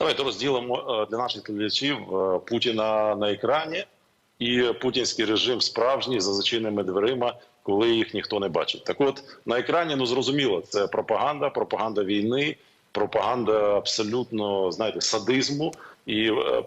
Давайте розділимо е, для наших глядачів е, Путіна на екрані і путінський режим справжній за зачиненими дверима, коли їх ніхто не бачить. Так, от на екрані ну зрозуміло, це пропаганда, пропаганда війни, пропаганда абсолютно знаєте садизму і е,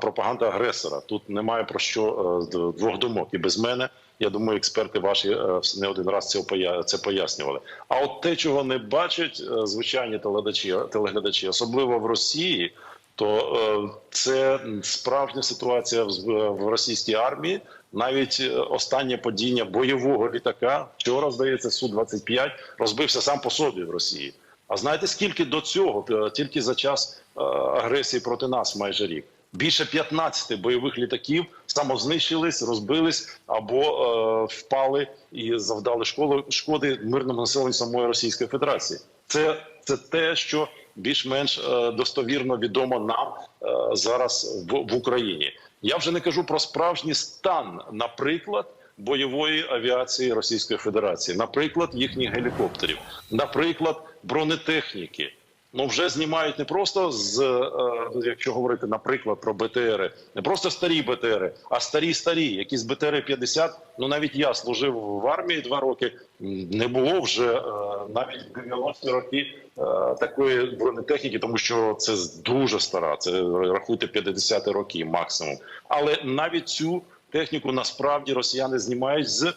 пропаганда агресора. Тут немає про що е, двох думок. І без мене я думаю, експерти ваші е, не один раз це це пояснювали. А от те, чого не бачать звичайні телеглядачі, телеглядачі, особливо в Росії, то це справжня ситуація в, російській армії. Навіть останнє падіння бойового літака вчора здається су 25 розбився сам по собі в Росії. А знаєте, скільки до цього е, тільки за час е, агресії проти нас, майже рік? Більше 15 бойових літаків самознищились, розбились або е, впали і завдали школи шкоди мирному населенню самої Російської Федерації. Це, це те, що більш-менш е, достовірно відомо нам е, зараз в, в Україні. Я вже не кажу про справжній стан, наприклад. Бойової авіації Російської Федерації, наприклад, їхніх гелікоптерів, наприклад, бронетехніки. Ну вже знімають не просто з е, якщо говорити, наприклад, про БТРи, не просто старі БТРи, а старі старі, якісь БТРи 50 Ну навіть я служив в армії два роки. Не було вже е, навіть в 90-ті роки е, такої бронетехніки, тому що це дуже стара. Це рахуйте 50-ті роки максимум. Але навіть цю техніку насправді росіяни знімають з е,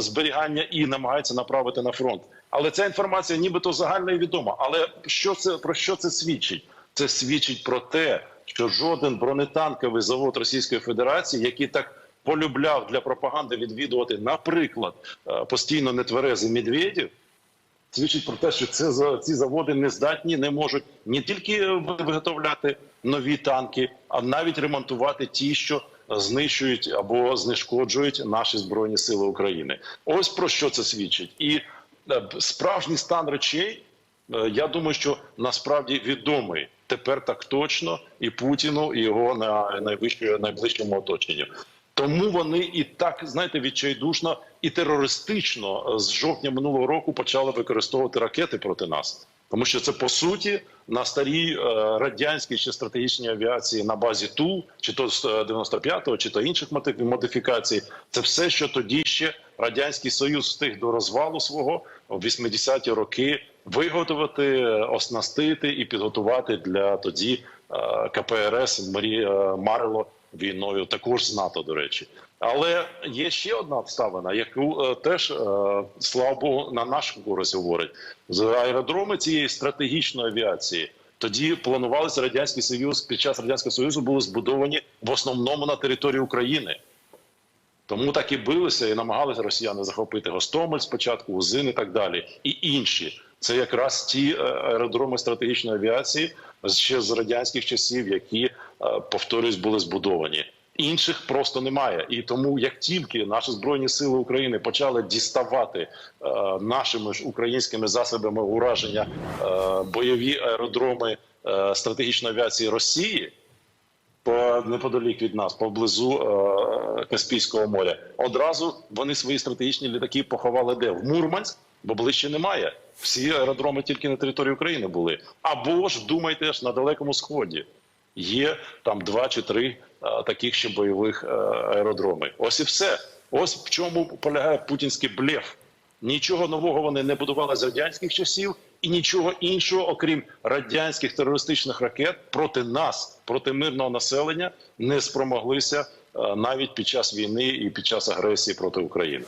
зберігання і намагаються направити на фронт. Але ця інформація, нібито загальна і відома. Але що це про що це свідчить? Це свідчить про те, що жоден бронетанковий завод Російської Федерації, який так полюбляв для пропаганди відвідувати, наприклад, е, постійно нетверезий Медведів, свідчить про те, що це ці заводи не здатні, не можуть не тільки виготовляти нові танки, а навіть ремонтувати ті, що знищують або знешкоджують наші збройні сили України. Ось про що це свідчить, і е, справжній стан речей. е, Я думаю, що насправді відомий тепер так точно і Путіну, і його на найвищому найближчому оточенню. Тому вони і так знаєте відчайдушно і терористично е, з жовтня минулого року почали використовувати ракети проти нас, тому що це по суті на старій е, радянській чи стратегічній авіації на базі Ту, чи то з е, 95-го, чи то інших моди- модифікацій. Це все, що тоді ще радянський союз встиг до розвалу свого в 80-ті роки виготовити, е, оснастити і підготувати для тоді КПРС Марі Марило війною, також з НАТО, до речі. Але є ще одна обставина, яку е, теж е, слава Богу на нашу користь говорить з аеродроми цієї стратегічної авіації. Тоді планувалися радянський союз під час радянського союзу були збудовані в основному на території України. Тому так і билися і намагалися росіяни захопити Гостомель спочатку, Узин і так далі, і інші. Це якраз ті е, аеродроми стратегічної авіації ще з радянських часів, які повторюсь, були збудовані. Інших просто немає, і тому як тільки наші збройні сили України почали діставати е, нашими ж українськими засобами ураження е, бойові аеродроми е, стратегічної авіації Росії, по неподалік від нас, поблизу е, Каспійського моря. Одразу вони свої стратегічні літаки поховали де в Мурманськ, бо ближче немає. Всі аеродроми тільки на території України були. Або ж думайте ж на далекому сході. Є там два чи три е, таких ще бойових е, аеродроми. Ось і все. Ось в чому полягає путінський блеф. Нічого нового вони не будували з радянських часів, і нічого іншого, окрім радянських терористичних ракет, проти нас, проти мирного населення, не спромоглися е, навіть під час війни і під час агресії проти України.